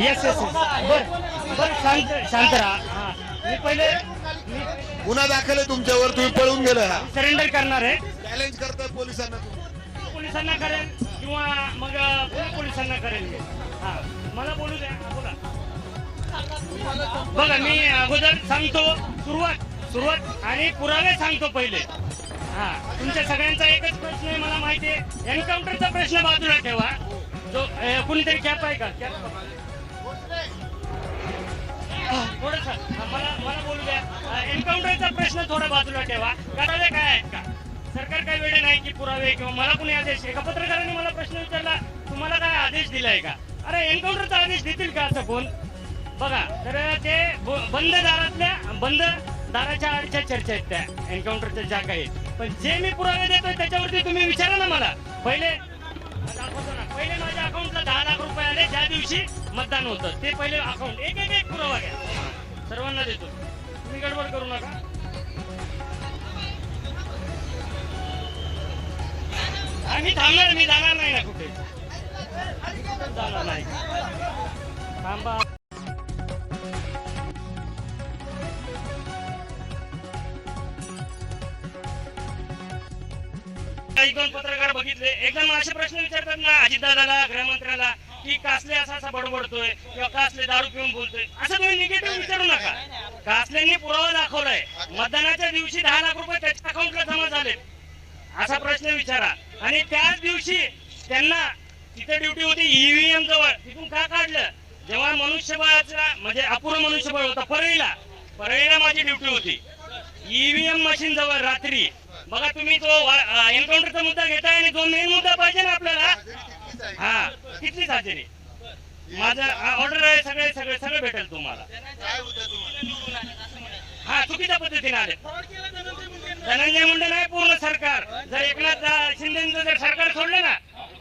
Yes yes बर बर शांत शांत राहा. मी पहिले गुन्हा दाखल आहे तुमच्यावर तुम्ही पळून गेला. सरेंडर करणार आहे. चॅलेंज करताय पोलिसांना. पोलिसांना करेल किंवा मग पोलिसांना करेल मी हा. मला बोलू द्या. बोला. बघा मी अगोदर सांगतो सुरुवात सुरुवात आणि पुरावे सांगतो पहिले. हा. तुमच्या सगळ्यांचा एकच प्रश्न आहे मला माहिती आहे. एन्काउंटरचा प्रश्न बाजूला ठेवा. जो कुणीतरी कॅप आहे का? कॅप एन्काउंटरचा प्रश्न थोडा बाजूला ठेवा. करावे काय आहेत का? सरकार काही वेळ नाही की पुरावे किंवा मला कुणी आदेश एका पत्रकाराने मला प्रश्न विचारला तुम्हाला काय आदेश दिलाय का? अरे एन्काउंटरचा आदेश देतील का असं कोण? बघा तर ते बंद दारातल्या बंद दाराच्या आडच्या चर्चा आहेत त्या एन्काउंटरच्या ज्या काही आहेत. पण जे मी पुरावे देतोय त्याच्यावरती तुम्ही विचारा ना मला. पहिले दाखवतो ना पहिले माझ्या अकाउंटला दहा लाख रुपये आले ज्या दिवशी मतदान होतं ते पहिले अकाउंट एक एक एक पुरावा घ्या. सर्वांना देतो. तुम्ही गडबड करू नका. आम्ही थांबणार मी जाणार नाही ना कुठे. जाणार नाही. थांबा. काही दोन पत्रकार बघितले. एकदम असे प्रश्न विचारतात ना अजितदादाला गृहमंत्र्याला की कासले असा असा बडबडतोय किंवा कासले दारू पिऊन बोलतोय असं तुम्ही निगेटिव्ह विचारू नका. कासलेंनी पुरावा दाखवलाय. मतदानाच्या दिवशी दहा लाख रुपये त्याच्या अकाउंटला जमा झाले असा प्रश्न विचारा. आणि त्याच दिवशी त्यांना तिथे ड्युटी होती ईव्हीएम जवळ. तिथून का काढलं? जेव्हा मनुष्यबळाचा म्हणजे अपुरं मनुष्यबळ होता परळीला. परळीला माझी ड्युटी होती. ईव्हीएम मशीन जवळ रात्री. बघा तुम्ही तो एन्काउंटरचा मुद्दा घेताय आणि जो मेन मुद्दा पाहिजे ना आपल्याला हा तिथलीच हजेरी माझं ऑर्डर आहे सगळे सगळे सगळे भेटेल तुम्हाला. हा चुकीच्या पद्धतीने आले. धनंजय मुंडे नाही पूर्ण सरकार. जर एकनाथ दा- शिंदेचं जर सरकार सोडलं ना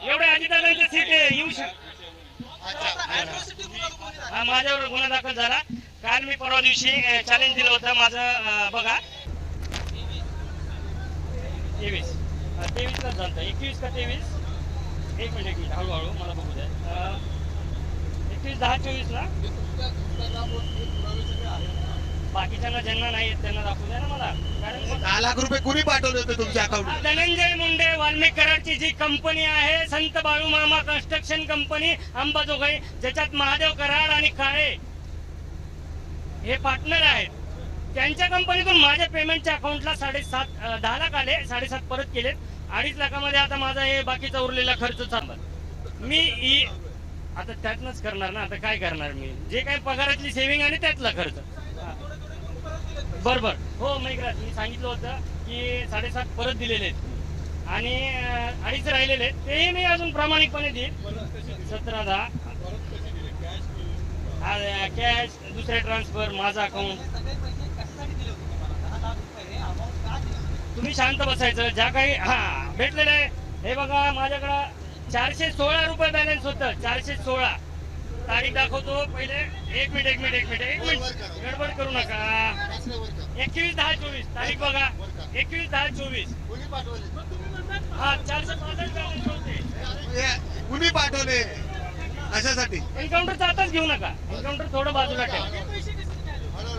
एवढे अजितदादांचे सीट येऊ शक हा माझ्यावर गुन्हा दाखल झाला. काल मी परवा दिवशी चॅलेंज दिलं होतं माझं बघा. तेवीस. तेवीस झालं एकवीस का तेवीस? एक मिनिट एक मिनिट. हळूहळू मला बघू द्या. एकवीस दहा चोवीस ना बाकीच्यांना ज्यांना नाही येत त्यांना दाखवू द्या ना मला. कारण दहा लाख रुपये कुणी पाठवले होते तुमच्या अकाउंट धनंजय मुंडे वाल्मिक कराडची जी कंपनी आहे संत बाळू मामा कन्स्ट्रक्शन कंपनी अंबाजोगाई ज्याच्यात महादेव कराड आणि काळे हे पार्टनर आहेत. त्यांच्या कंपनीतून माझ्या पेमेंटच्या अकाउंटला साडेसात दहा लाख आले साडेसात परत केलेत. अडीच लाखामध्ये आता माझा हे बाकीचा उरलेला खर्च चालला मी ई आता त्यातनच करणार ना आता काय करणार मी? जे काही पगारातली सेव्हिंग आणि त्यातला खर्च. बरोबर हो मेघराज मी सांगितलं होतं की साडेसात परत दिलेले आहेत. आणि अडीच राहिलेले आहेत. तेही मी अजून प्रामाणिकपणे देईन. सतरा दहा. कॅश दुसऱ्या ट्रान्सफर माझा अकाउंट तुम्ही शांत बसायचं. ज्या काही हा भेटलेलं आहे. हे बघा माझ्याकडं चारशे सोळा रुपये बॅलन्स होतं. चारशे सोळा. तारीख दाखवतो पहिले. एक मिनिट एक मिनिट एक मिनिट एक मिनिट. गडबड करू नका. एकवीस दहा चोवीस. तारीख बघा. एकवीस दहा चोवीस. हा चारशे पासष्ट पाठवले? कशासाठी? एन्काउंटरचा आताच घेऊ नका. एन्काउंटर थोडं बाजूला ठेवा.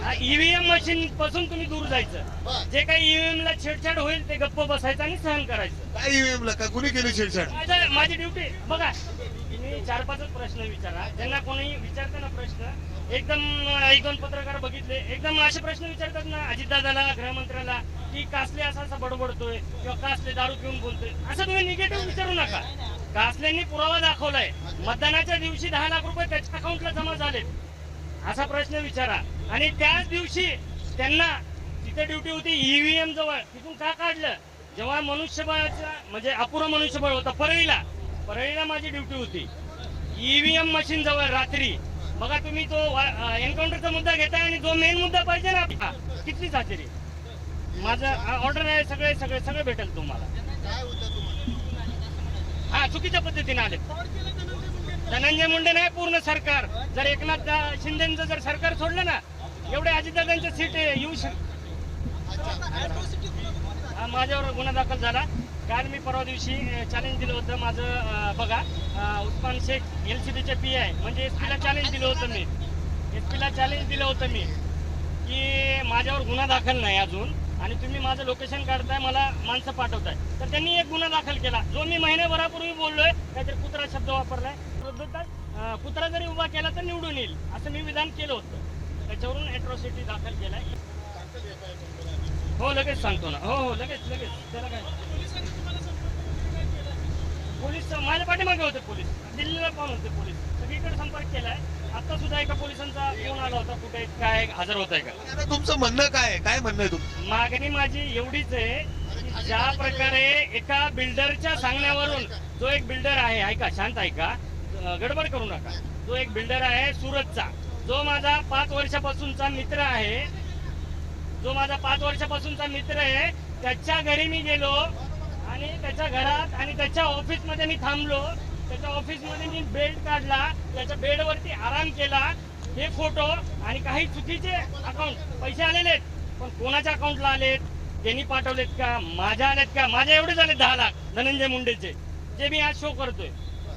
ईव्हीएम मशीन पासून तुम्ही दूर जायचं. जे काही ईव्हीएम ला छेडछाड होईल ते गप्प बसायचं आणि सहन करायचं. काय ईव्हीएम ला? का कुणी केली छेडछाड? माझ्या माझी ड्युटी. बघा तुम्ही चार पाचच प्रश्न विचारा. ज्यांना कोणी विचारतं ना प्रश्न एकदम एक दोन पत्रकार बघितले एकदम असे प्रश्न विचारतात ना अजितदादाला गृहमंत्र्याला की कासले असा असा बडबडतोय किंवा कासले दारू पिऊन बोलतोय. असं तुम्ही निगेटिव्ह विचारू नका. कासलेंनी पुरावा दाखवलाय. मतदानाच्या दिवशी दहा लाख रुपये त्याच्या अकाउंटला जमा झालेत. असा प्रश्न विचारा. आणि त्याच दिवशी त्यांना तिथे ड्युटी होती ईव्हीएम जवळ. तिथून का काढलं? जेव्हा मनुष्यबळाचा म्हणजे अपुरं मनुष्यबळ होता परळीला. परळीला माझी ड्युटी होती. ईव्हीएम मशीन जवळ रात्री. बघा तुम्ही तो एन्काउंटरचा मुद्दा घेताय आणि जो मेन मुद्दा पाहिजे ना हा, तिथलीच हजेरी माझं ऑर्डर आहे सगळे सगळे सगळे भेटेल तुम्हाला. हा चुकीच्या पद्धतीने आले धनंजय मुंडे नाही पूर्ण सरकार. जर एकनाथ शिंदेचं जर सरकार सोडलं ना एवढे अजितदादांचे सीट येऊ शक हा, माझ्यावर गुन्हा दाखल झाला. काल मी परवा दिवशी चॅलेंज दिलं होतं माझं बघा. उस्मान शेख एल सी बीचे पी आहे. म्हणजे एस पीला चॅलेंज दिलं होतं मी. एस पीला चॅलेंज दिलं होतं मी. की माझ्यावर गुन्हा दाखल नाही अजून. आणि तुम्ही माझं लोकेशन काढताय मला माणसं पाठवताय. तर त्यांनी एक गुन्हा दाखल केला. जो मी महिन्याभरापूर्वी बोललोय काहीतरी कुत्रा शब्द वापरलाय. कुत्रा जरी उभा केला तर निवडून येईल. असं मी विधान केलं होतं. त्याच्यावरून अॅट्रॉसिटी दाखल केलाय. हो लगेच सांगतो ना. हो हो लगेच लगेच. त्याला काय? पोलीस माझ्या पाठीमागे होते पोलीस. दिल्लीला पण होते पोलीस. सगळीकडे संपर्क केलाय. आता सुद्धा एका पोलिसांचा फोन आला होता कुठे काय हजर होत आहे का? आता तुमचं म्हणणं काय आहे? काय म्हणणं आहे तुमचं मागणी माझी एवढीच आहे की ज्या प्रकारे एका बिल्डरच्या सांगण्यावरून जो एक बिल्डर आहे ऐका शांत ऐका. अं, गडबड करू नका. जो एक बिल्डर आहे सुरतचा. जो माझा पाच वर्षापासूनचा मित्र आहे जो माझा पाच वर्षापासूनचा मित्र आहे त्याच्या घरी मी गेलो आणि त्याच्या घरात आणि त्याच्या ऑफिसमध्ये मी थांबलो. त्याच्या ऑफिसमध्ये मी बेल्ट काढला त्याच्या बेडवरती आराम केला. हे फोटो आणि काही चुकीचे अकाउंट पैसे आलेले आहेत पण कोणाच्या अकाउंटला आलेत त्यांनी पाठवलेत का माझ्या आलेत का माझ्या एवढे झाले दहा लाख धनंजय मुंडेचे जे मी आज शो करतोय.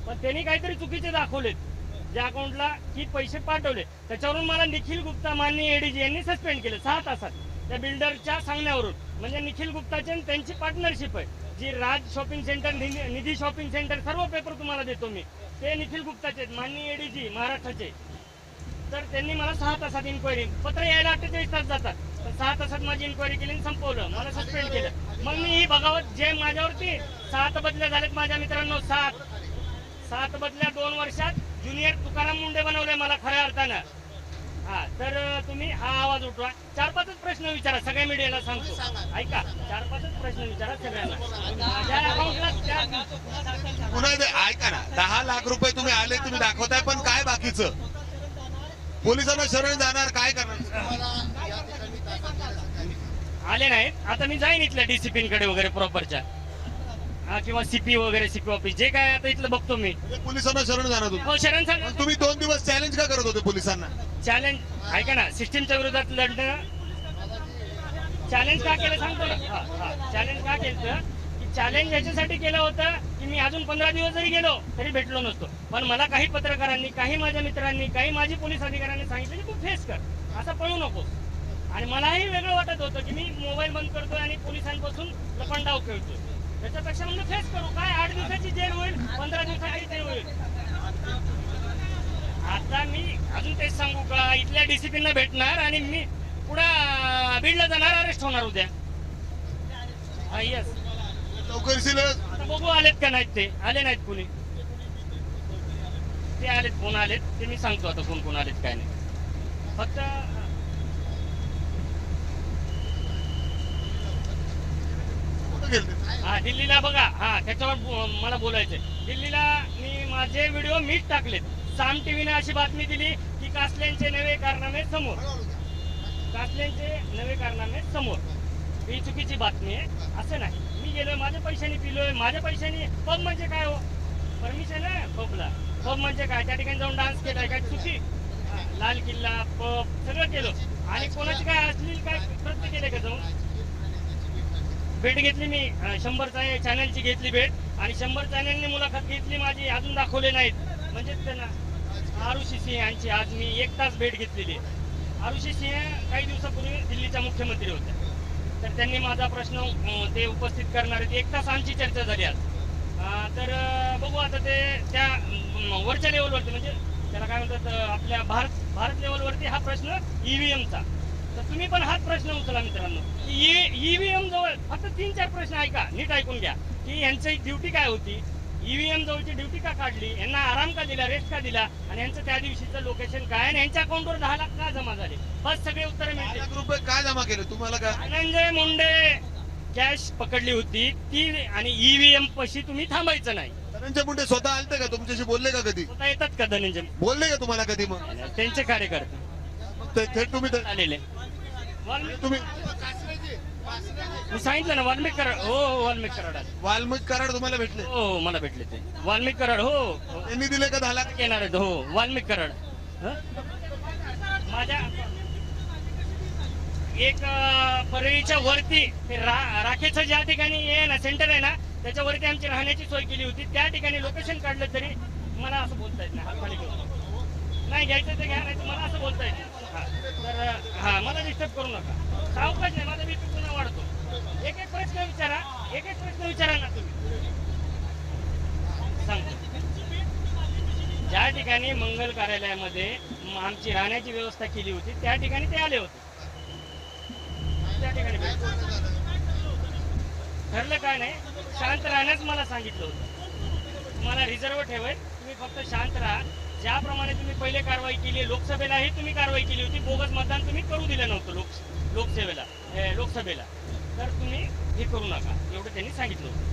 पण त्यांनी काहीतरी चुकीचे दाखवलेत. ज्या अकाउंटला की पैसे पाठवले त्याच्यावरून मला निखिल गुप्ता माननीय एडीजी यांनी सस्पेंड केलं सहा तासात. त्या बिल्डरच्या सांगण्यावरून. म्हणजे निखिल गुप्ताची आणि त्यांची पार्टनरशिप आहे. जी Raj shopping centre Nidhi Nidhi shopping centre सर्व पेपर तुम्हाला देतो मी ते निखिल गुप्ताचे आहेत माननीय एडीजी महाराष्ट्राचे तर त्यांनी मला सहा तासात इन्क्वायरी पत्र यायला अठ्ठेचाळीस तास जातात. तर सहा तासात माझी इन्क्वायरी केली आणि संपवलं मला सस्पेंड केलं. मग मी ही बघावत जे माझ्यावरती सात बदल्या झालेत माझ्या मित्रांनो सात. सात बदल्या दोन वर्षात ज्युनियर तुकाराम मुंडे बनवले मला खऱ्या अर्थानं. हा तर तुम्ही हा आवाज उठवा. चार पाचच प्रश्न विचारा सगळ्या मीडियाला सांगतो. ऐका चार पाचच प्रश्न विचारा सगळ्यांना. त्या- पुन्हा ऐका ना दहा लाख रुपये तुम्ही आले तुम्ही दाखवताय पण काय बाकीचं? पोलिसांना शरण जाणार काय करणार? आले नाहीत. आता मी जाईन इथल्या डिसिप्लिनकडे वगैरे प्रॉपरच्या हा किंवा सीपी वगैरे सीपी ऑफिस जे काय आता इथलं बघतो मी. म्हणजे पोलिसांना शरण जाणार तुम्ही हो शरण पण सांग तुम्ही दोन दिवस चॅलेंज का करत होते पोलिसांना? चॅलेंज ऐका ना सिस्टीमच्या विरोधात लढणं चॅलेंज का केलं सांगतो ना. चॅलेंज का केलं की चॅलेंज याच्यासाठी केलं होतं की मी अजून पंधरा दिवस जरी गेलो तरी भेटलो नसतो. पण मला काही पत्रकारांनी काही माझ्या मित्रांनी काही माझी पोलीस अधिकाऱ्यांनी सांगितलं की तू फेस कर. असं पळू नको. आणि मलाही वेगळं वाटत होतं की मी मोबाईल बंद करतोय आणि पोलिसांपासून लपंडाव खेळतोय. त्याच्यापेक्षा म्हणलं फेस करू. काय आठ दिवसाची जेल होईल पंधरा दिवसाची जेल होईल? आता मी अजून तेच सांगू का? इथल्या डिसिप्लिनला भेटणार आणि मी पुढं बीडला जाणार अरेस्ट होणार उद्या. हा येस आता बघू आलेत का नाहीत ते? आले नाहीत कोणी? ते आलेत कोण आलेत? ते मी सांगतो आता कोण कोण आलेत काय नाही. फक्त कुठं गेलते हा दिल्लीला बघा. हा त्याच्यावर मला बोलायचंय. दिल्लीला मी माझे व्हिडिओ मीच टाकलेत. साम टीव्हीने अशी बातमी दिली की कासल्यांचे नवे कारनामे समोर. कासल्यांचे नवे कारनामे समोर. ही चुकीची बातमी आहे. असं नाही. मी गेलोय माझ्या पैशाने पिलोय माझ्या पैशाने. पब म्हणजे काय हो? परमिशन आहे पबला पब म्हणजे काय? त्या ठिकाणी जाऊन डान्स केलाय. काय चुकी? लाल किल्ला पब सगळं केलं. आणि कोणाची काय असलेली काय कृत्य केले का जाऊन? भेट घेतली मी. शंभर चॅनलची घेतली भेट. आणि शंभर चॅनलने मुलाखत घेतली माझी अजून दाखवले नाहीत. म्हणजेच त्यांना आरुषी सिंह यांची आज मी एक तास भेट घेतलेली आहे. आरुषी सिंह काही दिवसापूर्वी दिल्लीच्या मुख्यमंत्री होत्या तर त्यांनी माझा प्रश्न ते उपस्थित करणार आहेत एक तास आमची चर्चा झाली आज. तर बघू आता ते त्या वरच्या लेवलवरती म्हणजे त्याला काय म्हणतात आपल्या भारत भारत लेवलवरती हा प्रश्न ईव्हीएमचा तर तुम्ही पण हाच प्रश्न उचला मित्रांनो. ईव्हीएम जवळ फक्त तीन चार प्रश्न ऐका नीट ऐकून घ्या. की यांची ड्युटी काय होती? ईव्हीएम जवळची ड्युटी का काढली? यांना आराम का दिला रेस्ट का दिला? आणि यांचं त्या दिवशीचं लोकेशन काय? आणि यांच्या अकाउंटवर दहा लाख का जमा झाले? बस सगळे उत्तर मिळते रुपये काय जमा केले? तुम्हाला काय धनंजय मुंडे कॅश पकडली होती. ती आणि ईव्हीएम पशी तुम्ही थांबायचं नाही. धनंजय मुंडे स्वतः आलते का? तुमच्याशी बोलले का कधी? स्वतः येतात का धनंजय? बोलले का तुम्हाला कधी मग? त्यांचे कार्यकर्ते. ते- थेट तुम्ही आलेले. तुम्ही मी सांगितलं ना वाल्मिक कराड हो हो वाल्मिक कराड. वाल्मिक कराड तुम्हाला भेटले हो हो, मला भेटले ते वाल्मिक कराड हो हो. त्यांनी दिले का दहा लाख येणार आहेत हो वाल्मिक कराड हं? माझ्या एक अं, परळीच्या वरती ते रा- राखेचं ज्या ठिकाणी हे आहे ना सेंटर आहे ना त्याच्यावरती आमची राहण्याची सोय केली होती त्या ठिकाणी लोकेशन काढलं तरी मला असं बोलता येत नाही हात खाली करून नाही घ्यायचं तर घ्या नाही मला असं बोलता येत नाही. हा. तर हा मला डिस्टर्ब करू नका. सावकाश नाही माझा मी पुन्हा वाढतो. एक एक प्रश्न विचारा एक एक प्रश्न विचारा ना तुम्ही. सांगतो ज्या ठिकाणी मंगल कार्यालयामध्ये आमची राहण्याची व्यवस्था केली होती त्या ठिकाणी ते आले होते. त्या ठिकाणी ठरलं काय नाही शांत राहण्यास मला सांगितलं होतं. तुम्हाला रिझर्व ठेवेल तुम्ही फक्त शांत राहा. ज्याप्रमाणे तुम्ही पहिले कारवाई केली लोकसभेलाही तुम्ही कारवाई केली होती बोगस मतदान तुम्ही करू दिलं नव्हतं लोक लोकसेवेला लोकसभेला. तर तुम्ही हे करू नका एवढं त्यांनी सांगितलं होतं.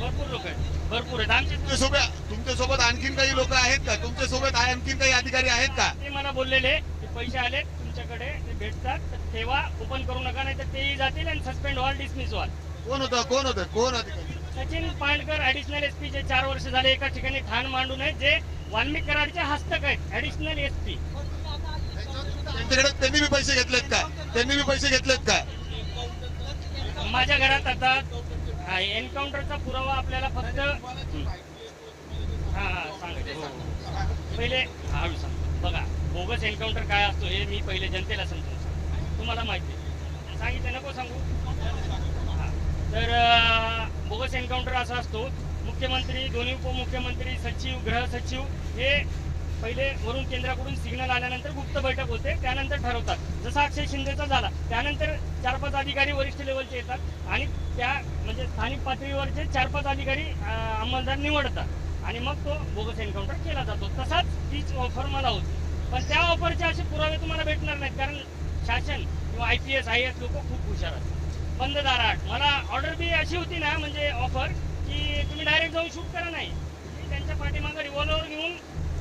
भरपूर लोक आहेत भरपूर आहेत. आमचे तुमच्यासोबत तुमच्यासोबत आणखीन काही लोक आहेत का? तुमच्यासोबत आणखीन काही अधिकारी आहेत का? ते मला बोललेले की पैसे आले तुमच्याकडे ते भेटतात तर तेव्हा ओपन करू नका नाही तर तेही जातील आणि सस्पेंड व्हाल डिसमिस व्हाल कोण होतं? कोण होतं? कोण अधिकारी? सचिन पांडकर ऍडिशनल एसपी जे चार वर्ष झाले एका ठिकाणी ठाण मांडून आहेत जे वाल्मिक कराडचे हस्तक आहेत ऍडिशनल एसपी त्यांच्याकडे त्यांनी बी पैसे घेतलेत का त्यांनी बी पैसे घेतलेत का माझ्या घरात आता एन्काउंटरचा पुरावा आपल्याला फक्त हा हा सांगते. पहिले हळू सांगतो. बघा बोगस एन्काउंटर काय असतो हे मी पहिले जनतेला समजून सांगतो. तुम्हाला माहिती आहे. सांगितलं नको सांगू हा. तर अं, बोगस एन्काउंटर असा असतो. मुख्यमंत्री दोन्ही उपमुख्यमंत्री सचिव गृहसचिव हे पहिले वरून केंद्राकडून सिग्नल आल्यानंतर गुप्त बैठक होते. त्यानंतर ठरवतात. जसा अक्षय शिंदेचा झाला त्यानंतर चार पाच अधिकारी वरिष्ठ लेवलचे येतात आणि त्या म्हणजे स्थानिक पातळीवरचे चार पाच अधिकारी अंमलदार निवडतात. आणि मग तो बोगस एन्काउंटर केला जातो. तसाच तीच ऑफर मला होती. पण त्या ऑफरचे असे पुरावे तुम्हाला भेटणार नाहीत. कारण शासन किंवा I P S I S लोक खूप हुशार असतात बंद दारात. मला ऑर्डर बी अशी होती ना म्हणजे ऑफर की तुम्ही डायरेक्ट जाऊन शूट करा नाही. तुम्ही त्यांच्या पाठीमागं रिव्हॉल्वर घेऊन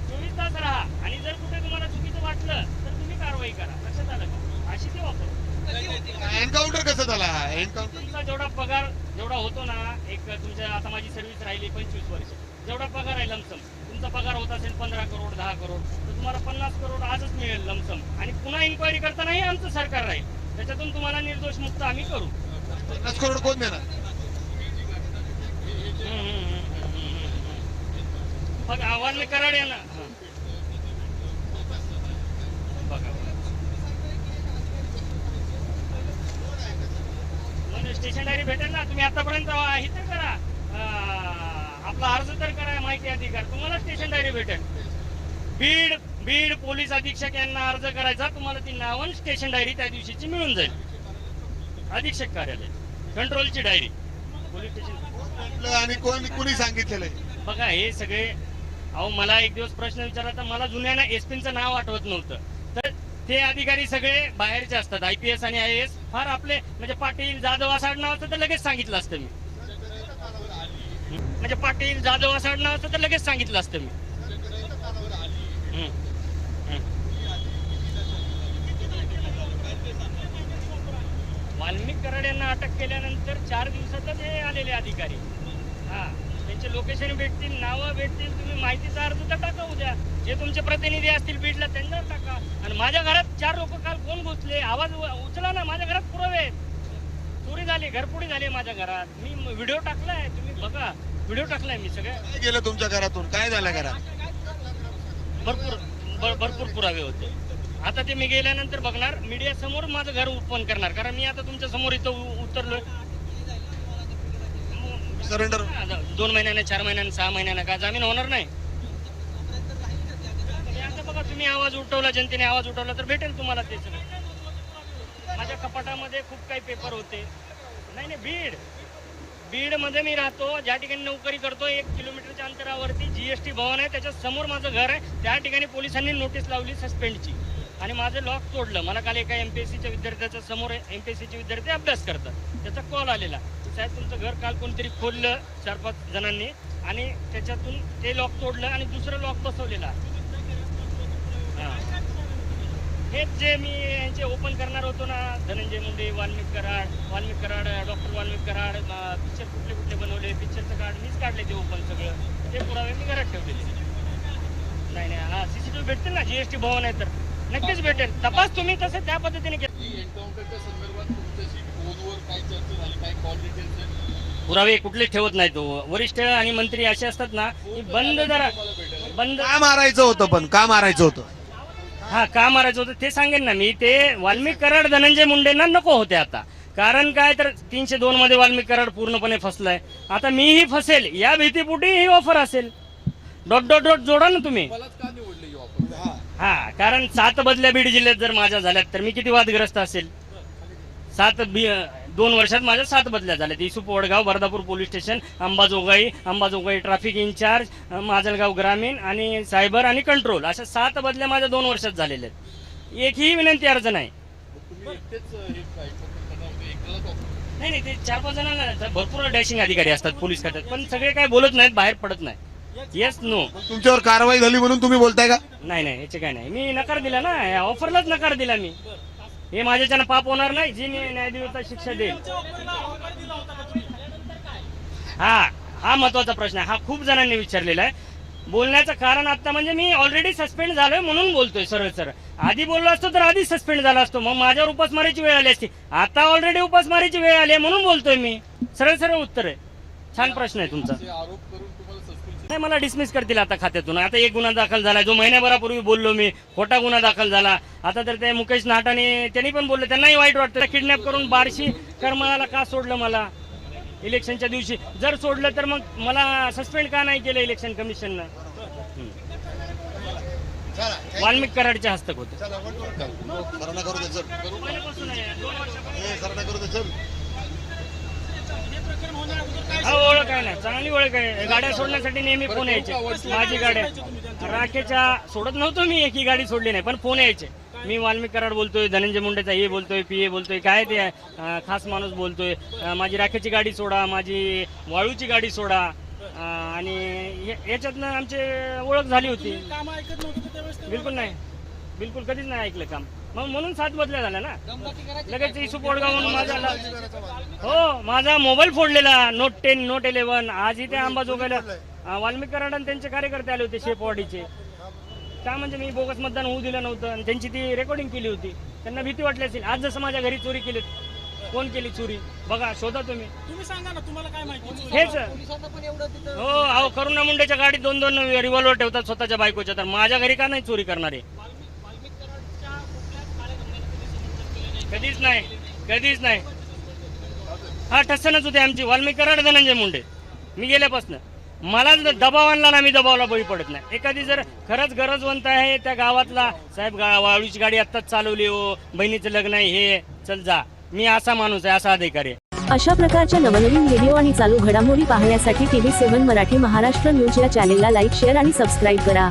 चोवीस तास राहा. आणि जर कुठे तुम्हाला चुकीचं वाटलं तर तुम्ही कारवाई करा. लक्षात आलं का? अशी ती ऑफर एन्काउंटर कसं झाला? एन्काउंटर तुमचा जेवढा पगार जेवढा होतो ना एक तुमच्या आता माझी सर्व्हिस राहिली पंचवीस वर्ष. जेवढा पगार आहे लमसम तुमचा पगार होत असेल पंधरा करोड दहा करोड तर तुम्हाला पन्नास करोड आजच मिळेल लमसम आणि पुन्हा इन्क्वायरी करतानाही आमचं सरकार राहील. त्याच्यातून तुम्हाला निर्दोष मुक्त आम्ही करू. पन्नास करोड कोण देणार? मग बघा आव्हान कराड याला ना बघा. म्हणजे स्टेशन डायरी भेटेल ना तुम्ही आतापर्यंत हे तर करा. आपला अर्ज तर करा माहिती अधिकार. तुम्हाला स्टेशन डायरी भेटेल. बीड बीड पोलीस अधीक्षक यांना अर्ज करायचा. तुम्हाला ती नावन स्टेशन डायरी त्या दिवशीची मिळून जाईल. अधीक्षक कार्यालय. कंट्रोलची डायरी. Police station. आणि कोण कुणी सांगितलेलं आहे? बघा हे सगळे अहो मला एक दिवस प्रश्न विचारला तर मला जुन्याना एसपीचं नाव आठवत नव्हतं. तर ते अधिकारी सगळे बाहेरचे असतात आय पी एस आणि आय एस फार आपले म्हणजे पाटील जाधव असं नाव असतं तर लगेच सांगितलं असतं मी. म्हणजे पाटील जाधव असं नाव असतं तर लगेच सांगितलं असतं मी. वाल्मिक कराड यांना अटक केल्यानंतर चार दिवसातच हे आलेले अधिकारी. हा त्यांचे लोकेशन भेटतील नावं भेटतील तुम्ही माहितीचा अर्ज तर टाका उद्या. जे तुमचे प्रतिनिधी असतील बीडला त्यांना टाका. आणि माझ्या घरात चार लोक काल कोण घुसले आवाज उचला ना माझ्या घरात पुरावे आहेत. चोरी झाली घरपुडी झाली माझ्या घरात. मी व्हिडिओ टाकलाय तुम्ही बघा. व्हिडिओ टाकलाय मी सगळ्या काय गेलं तुमच्या घरातून? काय झालं घरात? भरपूर भर- भरपूर पुरावे होते. आता ते मी गेल्यानंतर बघणार. मीडिया समोर माझं घर ओपन करणार. कारण मी आता तुमच्यासमोर इथं उ- उतरलोय. सरेंडर दोन महिन्याने चार महिन्याने सहा महिन्याने का जामीन होणार नाही. आता बघा तुम्ही आवाज उठवला जनतेने आवाज उठवला तर भेटेल तुम्हाला ते सगळं माझ्या कपाटामध्ये खूप काही पेपर होते. नाही नाही बीड. बीडमध्ये मी राहतो. ज्या ठिकाणी नोकरी करतो एक किलोमीटरच्या अंतरावरती जीएसटी भवन आहे. त्याच्यासमोर माझं घर आहे. त्या ठिकाणी पोलिसांनी नोटीस लावली सस्पेंडची आणि माझं लॉक तोडलं. मला काल एका एम पी एस सीच्या विद्यार्थ्याच्या समोर एम पी एस सीचे विद्यार्थी अभ्यास करतात. त्याचा कॉल आलेला. साहेब तुमचं घर काल कोणतरी खोललं चार पाच जणांनी आणि त्याच्यातून ते लॉक तोडलं आणि दुसरं लॉक बसवलेला हेच जे मी यांचे ओपन करणार होतो ना धनंजय मुंडे वाल्मिक कराड वाल्मिक कराड डॉक्टर वाल्मिक कराड पिक्चर कुठले कुठले बनवले पिक्चरचं कार्ड मीच काढले ते ओपन सगळं. ते पुरावे मी घरात ठेवलेले. नाही नाही हा व्ही भेटतील ना जी एस टी भवन आहे तर. नक्कीच भेटेल. तपास तुम्ही तसं त्या पद्धतीने पुरावे कुठले ठेवत नाही तो वरिष्ठ आणि मंत्री असे असतात ना की बंद जरा बंद का मारायचं होतं पण? का मारायचं होतं? हा का मारायचं होतं ते सांगेन ना मी. ते वाल्मिक कराड धनंजय मुंडेंना नको होते आता. कारण काय तर तीनशे दोन मध्ये वाल्मिक कराड पूर्णपणे फसलाय. आता मीही फसेल. या भीतीपोटी ही ऑफर असेल. डॉट डॉट डॉट जोडा ना तुम्ही. हा कारण सात बदल्या बीड जिल्ह्यात जर माझ्या झाल्यात तर मी किती वादग्रस्त असेल? सात बी दोन वर्षात माझ्या सात बदल्या झाल्यात. Issue Vadgaon Bardapur police station Ambajogai Ambajogai traffic in-charge Majalgaon ग्रामीण आणि सायबर आणि कंट्रोल अशा सात बदल्या माझ्या दोन वर्षात झालेल्या आहेत. एकही विनंती अर्ज नाही. नाही नाही ते चार पाच जणांना तर भरपूर डॅशिंग अधिकारी असतात पोलीस खात्यात पण सगळे काय बोलत नाहीत बाहेर पडत नाही येस नो तुमच्यावर कारवाई झाली म्हणून तुम्ही बोलताय का? नाही नाही याचे काय नाही. मी नकार दिला ना या ऑफरलाच नकार दिला मी. हे माझ्याच्यानं पाप होणार नाही जी न्याय- न्यायदेवता शिक्षा देईल हा हा महत्त्वाचा प्रश्न आहे. हा खूप जणांनी विचारलेला आहे. बोलण्याचं कारण आता म्हणजे मी ऑलरेडी सस्पेंड झालोय म्हणून बोलतोय सरळ सरळ. आधी बोललो असतो तर आधी सस्पेंड झाला असतो. मग माझ्यावर उपासमारीची वेळ आली असती. आता ऑलरेडी उपासमारीची वेळ आली आहे म्हणून बोलतोय मी. सरळ सरळ उत्तर आहे. छान प्रश्न आहे तुमचा. नाही मला डिसमिस करतील आता खात्यातून. आता एक गुन्हा दाखल झाला जो महिन्याभरापूर्वी बोललो मी खोटा गुन्हा दाखल झाला. आता तर ते मुकेश नाटाने त्यांनी पण बोलले त्यांनाही वाईट वाटतं. किडनॅप करून बारशी करमळाला का सोडलं मला? इलेक्शनच्या दिवशी. जर सोडलं तर मग मला सस्पेंड का नाही केलं इलेक्शन कमिशननं. वाल्मिक कराडचे हस्तक होते पहिल्यापासून आहे, दोन वर्षापासून. हा ओळख आहे ना. चांगली ओळख आहे. गाड्या सोडण्यासाठी नेहमी फोन यायचे. माझी गाड्या. राखेच्या सोडत नव्हतो मी एकही गाडी सोडली नाही पण फोन यायचे. मी वाल्मिक कराड बोलतोय धनंजय मुंडेचा हे बोलतोय पी ए बोलतोय काय ते अं, खास माणूस बोलतोय. अं, माझी राखेची गाडी सोडा माझी वाळूची गाडी सोडा. अं, आणि या- याच्यातनं आमची ओळख झाली होती. बिलकुल नाही. बिलकुल कधीच नाही ऐकलं काम. मग म्हणून सात बदल्या झाल्या ना? लगेच इशू पोडगावून माझा हो माझा मोबाईल फोडलेला नोट टेन नोट इलेव्हन. आज इथे अंबाजोगाईला अं, वाल्मिक कराड आणि त्यांचे कार्यकर्ते आले होते शेपवाडीचे का म्हणजे मी बोगस मतदान होऊ दिलं नव्हतं आणि त्यांची ती रेकॉर्डिंग केली होती. त्यांना भीती वाटली असेल. आज जसं माझ्या घरी चोरी केली कोण केली चोरी? बघा शोधा तुम्ही. तुम्ही सांगा ना तुम्हाला काय माहिती? हेच हो अहो करुणा मुंडेच्या गाडीत दोन दोन रिव्हॉल्वर ठेवतात स्वतःच्या बायकोच्या. तर माझ्या घरी का नाही चोरी करणारे? कधीच नाही कधीच नाही. हा ठसनच होते आमची. वाल्मिक कराड धनंजय मुंडे. मी गेल्यापासून. मला जर दबाव आणला ना मी दबावला बळी पडत नाही. एखादी जर खरंच गरजवंत आहे त्या गावातला साहेब गा वाळूची गाडी आत्ताच चालवली हो. बहिणीचं लग्न आहे हे चल जा. मी असा माणूस आहे असा अधिकारी अशा प्रकारच्या नवनवीन व्हिडिओ आणि चालू घडामोडी पाहण्यासाठी TV seven Marathi Maharashtra news या चॅनेलला लाईक शेअर आणि सबस्क्राईब करा.